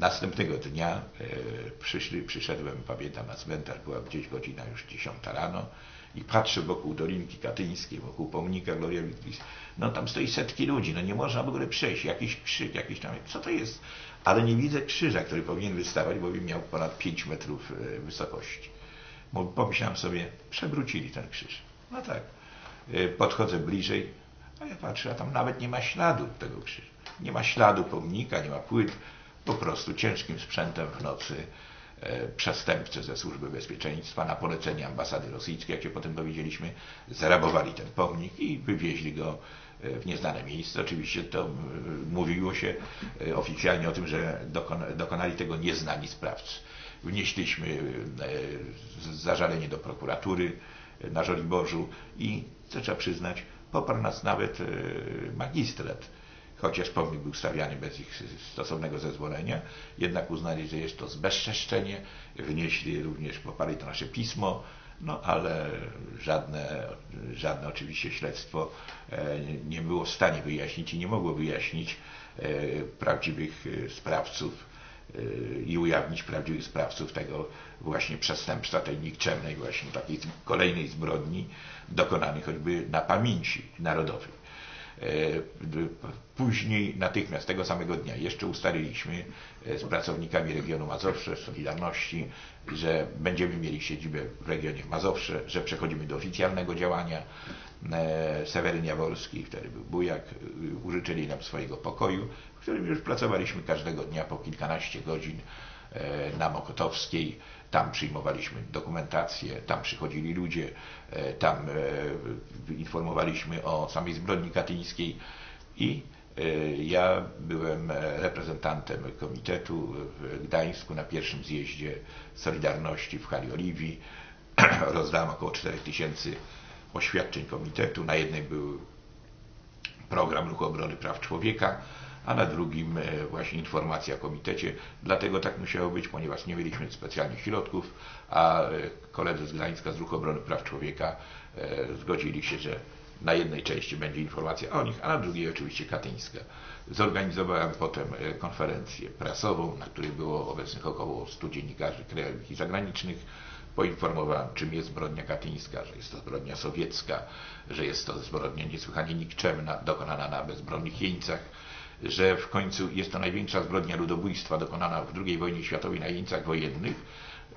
Następnego dnia e, przyszli, przyszedłem, pamiętam, na cmentarz, była gdzieś godzina już 10 rano i patrzę wokół Dolinki Katyńskiej, wokół pomnika Gloria Victoris. No tam stoi setki ludzi, no nie można w ogóle przejść, jakiś krzyk, jakiś tam, co to jest? Ale nie widzę krzyża, który powinien wystawać, bo miał ponad 5 metrów e, wysokości. Pomyślałem sobie, przewrócili ten krzyż. No tak. E, podchodzę bliżej, a ja patrzę, a tam nawet nie ma śladu tego krzyża. Nie ma śladu pomnika, nie ma płyt. Po prostu ciężkim sprzętem w nocy e, przestępcy ze służby bezpieczeństwa na polecenie ambasady rosyjskiej, jak się potem dowiedzieliśmy, zarabowali ten pomnik i wywieźli go e, w nieznane miejsce. Oczywiście to mówiło się oficjalnie o tym, że dokonali tego nieznani sprawcy. Wnieśliśmy zażalenie do prokuratury na Żoliborzu i, co trzeba przyznać, poparł nas nawet e, magistrat, chociaż pomnik był stawiany bez ich stosownego zezwolenia, jednak uznali, że jest to zbezczeszczenie, wnieśli również, poparli to nasze pismo, no ale żadne, żadne oczywiście śledztwo e, nie było w stanie wyjaśnić i nie mogło wyjaśnić e, prawdziwych sprawców i ujawnić prawdziwych sprawców tego właśnie przestępstwa, tej nikczemnej właśnie takiej kolejnej zbrodni dokonanej choćby na pamięci narodowej. E, później, natychmiast tego samego dnia, jeszcze ustaliliśmy e, z pracownikami regionu Mazowsze, Solidarności, że będziemy mieli siedzibę w regionie Mazowsze, że przechodzimy do oficjalnego działania. E, Seweryn Jaworski, wtedy był bujak, użyczyli nam swojego pokoju, w którym już pracowaliśmy każdego dnia po kilkanaście godzin na Mokotowskiej. Tam przyjmowaliśmy dokumentację, tam przychodzili ludzie, e, tam e, informowaliśmy o samej zbrodni katyńskiej i e, ja byłem reprezentantem komitetu w Gdańsku na pierwszym zjeździe Solidarności w Hali Oliwii. Rozdałem około 4000 oświadczeń komitetu. Na jednej był program Ruchu Obrony Praw Człowieka, a na drugim e, właśnie informacja o komitecie. Dlatego tak musiało być, ponieważ nie mieliśmy specjalnych środków, a e, koledzy z Gdańska z Ruchu Obrony Praw Człowieka e, zgodzili się, że na jednej części będzie informacja o nich, a na drugiej oczywiście katyńska. Zorganizowałem potem konferencję prasową, na której było obecnych około 100 dziennikarzy krajowych i zagranicznych. Poinformowałem, czym jest zbrodnia katyńska, że jest to zbrodnia sowiecka, że jest to zbrodnia niesłychanie nikczemna, dokonana na bezbronnych jeńcach, że w końcu jest to największa zbrodnia ludobójstwa dokonana w II wojnie światowej na jeńcach wojennych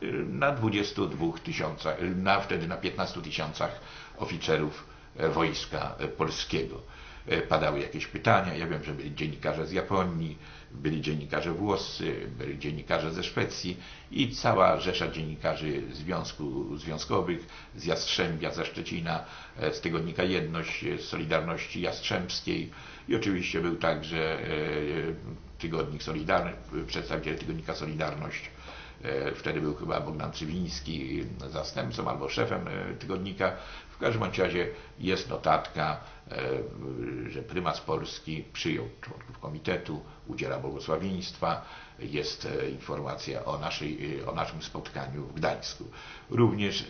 y, na 22 tysiącach, y, na wtedy na 15 tysiącach oficerów e, wojska e, polskiego. E, padały jakieś pytania, ja wiem, że byli dziennikarze z Japonii, byli dziennikarze włoscy, byli dziennikarze ze Szwecji i cała rzesza dziennikarzy związku, związkowych z Jastrzębia, ze Szczecina, z tygodnika Jedność, z Solidarności Jastrzębskiej, i oczywiście był także e, tygodnik Solidarność, przedstawiciel tygodnika Solidarność. E, wtedy był chyba Bogdan Cywiński zastępcą albo szefem e, tygodnika. W każdym razie jest notatka, że prymas Polski przyjął członków komitetu, udziela błogosławieństwa, jest informacja o, naszej, o naszym spotkaniu w Gdańsku. Również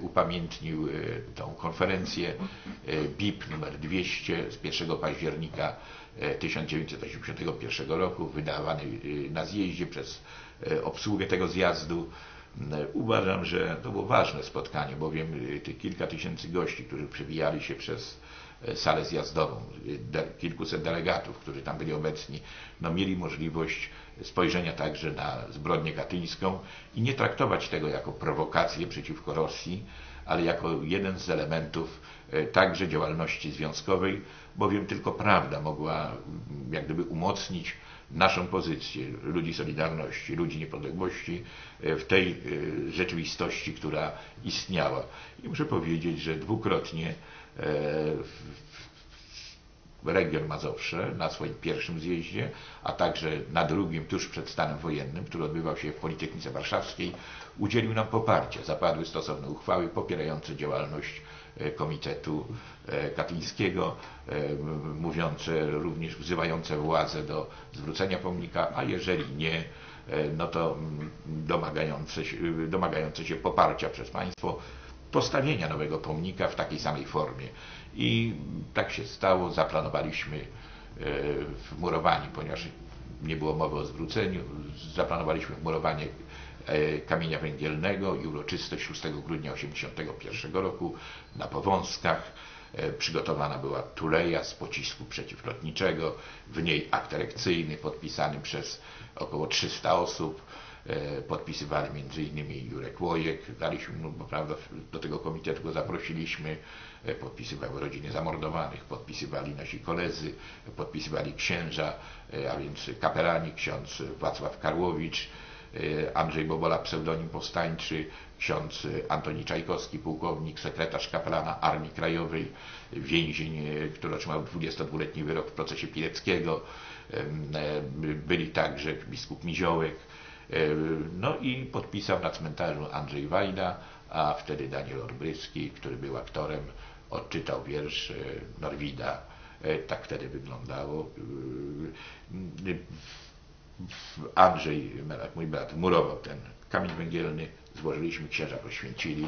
upamiętnił tą konferencję BIP numer 200 z 1 października 1981 roku, wydawany na zjeździe przez obsługę tego zjazdu. Uważam, że to było ważne spotkanie, bowiem tych kilka tysięcy gości, którzy przebijali się przez salę zjazdową, kilkuset delegatów, którzy tam byli obecni, no mieli możliwość spojrzenia także na zbrodnię katyńską i nie traktować tego jako prowokację przeciwko Rosji, ale jako jeden z elementów e, także działalności związkowej, bowiem tylko prawda mogła jak gdyby umocnić naszą pozycję ludzi Solidarności, ludzi Niepodległości e, w tej e, rzeczywistości, która istniała. I muszę powiedzieć, że dwukrotnie region Mazowsze na swoim pierwszym zjeździe, a także na drugim tuż przed stanem wojennym, który odbywał się w Politechnice Warszawskiej, udzielił nam poparcia. Zapadły stosowne uchwały popierające działalność e, Komitetu e, Katyńskiego, e, mówiące również, wzywające władze do zwrócenia pomnika, a jeżeli nie, no to mm, domagające się, domagające się poparcia przez państwo postawienia nowego pomnika w takiej samej formie. I tak się stało, zaplanowaliśmy wmurowanie, ponieważ nie było mowy o zwróceniu. Zaplanowaliśmy murowanie e, kamienia węgielnego i uroczystość 6 grudnia 1981 roku na Powązkach. E, przygotowana była tuleja z pocisku przeciwlotniczego, w niej akt erekcyjny podpisany przez około 300 osób. E, podpisywali m.in. Jurek Łojek, daliśmy, no bo prawda, do tego komitetu go zaprosiliśmy, e, podpisywały rodziny zamordowanych, podpisywali nasi koledzy, podpisywali księża, a więc kapelani, ksiądz Wacław Karłowicz, Andrzej Bobola, pseudonim powstańczy, ksiądz Antoni Czajkowski, pułkownik, sekretarz kaplana Armii Krajowej, więzień, który otrzymał 22-letni wyrok w procesie Pileckiego. Byli także biskup Miziołek. No i podpisał na cmentarzu Andrzej Wajda, a wtedy Daniel Orbryski, który był aktorem, odczytał wiersz Norwida. Tak wtedy wyglądało. Andrzej, mój brat, murował ten kamień węgielny, złożyliśmy, księża poświęcili.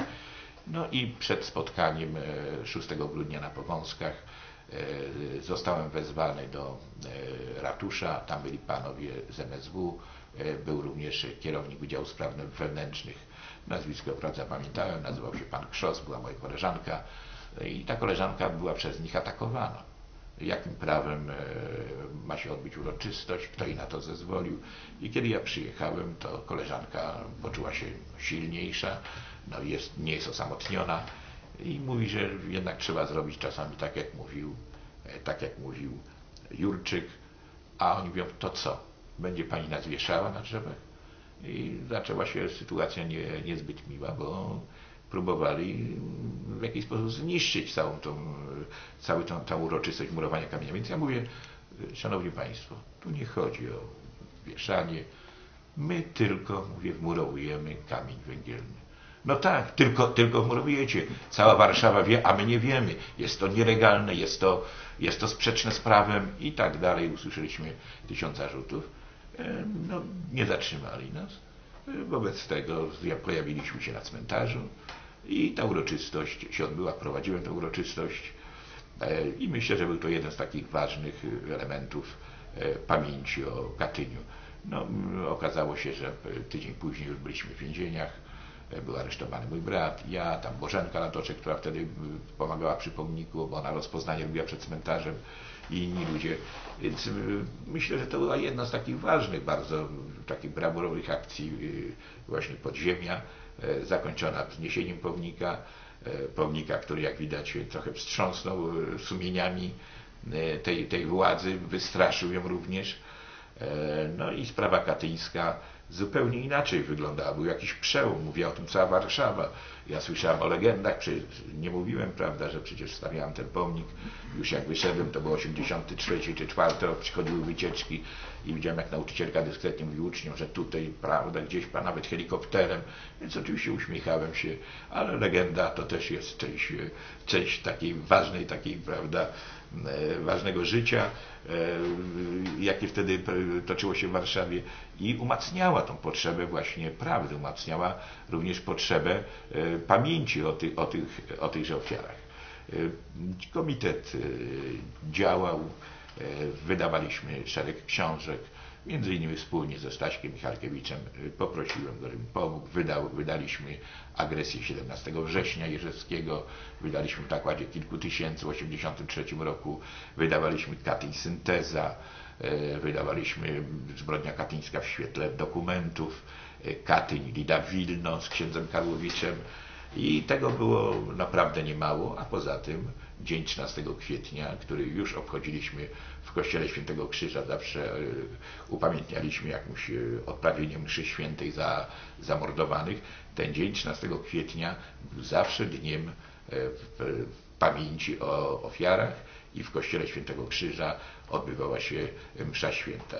No i przed spotkaniem 6 grudnia na Powązkach zostałem wezwany do ratusza, tam byli panowie z MSW, był również kierownik Wydziału Spraw Wewnętrznych, nazwisko prawda pamiętałem, nazywał się pan Krzos, była moja koleżanka. I ta koleżanka była przez nich atakowana jakim prawem ma się odbyć uroczystość, kto jej na to zezwolił. I kiedy ja przyjechałem, to koleżanka poczuła się silniejsza, no jest, nie jest osamotniona i mówi, że jednak trzeba zrobić czasami tak, jak mówił, tak jak mówił Jurczyk, a oni mówią, to co, będzie pani nas wieszała na drzewach? I zaczęła się sytuacja nie, niezbyt miła, bo próbowali w jakiś sposób zniszczyć całą tą, całą tą, tą uroczystość murowania kamienia. Więc ja mówię, Szanowni Państwo, tu nie chodzi o wieszanie, my tylko, mówię, wmurowujemy kamień węgielny. No tak, tylko, tylko wmurowujecie. Cała Warszawa wie, a my nie wiemy. Jest to nielegalne, jest to, jest to sprzeczne z prawem i tak dalej. Usłyszeliśmy tysiąc zarzutów. No, nie zatrzymali nas. Wobec tego pojawiliśmy się na cmentarzu i ta uroczystość się odbyła, prowadziłem tę uroczystość i myślę, że był to jeden z takich ważnych elementów pamięci o Katyniu. No, okazało się, że tydzień później już byliśmy w więzieniach, był aresztowany mój brat, ja, tam Bożenka Latoczek, która wtedy pomagała przy pomniku, bo ona rozpoznanie robiła przed cmentarzem i inni ludzie. Więc myślę, że to była jedna z takich ważnych, bardzo takich brawurowych akcji właśnie podziemia, zakończona wzniesieniem pomnika, pomnika, który jak widać trochę wstrząsnął sumieniami tej, tej władzy, wystraszył ją również. No i sprawa katyńska zupełnie inaczej wyglądała. Był jakiś przełom, mówiła o tym cała Warszawa. Ja słyszałem o legendach, nie mówiłem, prawda, że przecież stawiałem ten pomnik. Już jak wyszedłem, to było 83 czy 4 rok, przychodziły wycieczki i widziałem, jak nauczycielka dyskretnie mówi uczniom, że tutaj, prawda, gdzieś pan nawet helikopterem. Więc oczywiście uśmiechałem się, ale legenda to też jest część, część takiej ważnej, takiej, prawda, ważnego życia, jakie wtedy toczyło się w Warszawie i umacniała tą potrzebę właśnie prawdy, umacniała również potrzebę pamięci o, tych, o, tych, o tychże ofiarach. Komitet działał, wydawaliśmy szereg książek, między innymi wspólnie ze Staśkiem Michalkiewiczem poprosiłem go, żeby pomógł. Wydał, wydaliśmy agresję 17 września Jerzewskiego, wydaliśmy w nakładzie kilku tysięcy. W 1983 roku, wydawaliśmy Katyń Synteza, wydawaliśmy Zbrodnia Katyńska w świetle dokumentów, Katyń Lida Wilno z księdzem Karłowiczem i tego było naprawdę niemało, a poza tym dzień 13 kwietnia, który już obchodziliśmy w kościele Świętego Krzyża, zawsze upamiętnialiśmy jakimś odprawieniem mszy świętej za zamordowanych. Ten dzień 13 kwietnia był zawsze dniem w pamięci o ofiarach i w kościele Świętego Krzyża odbywała się msza święta.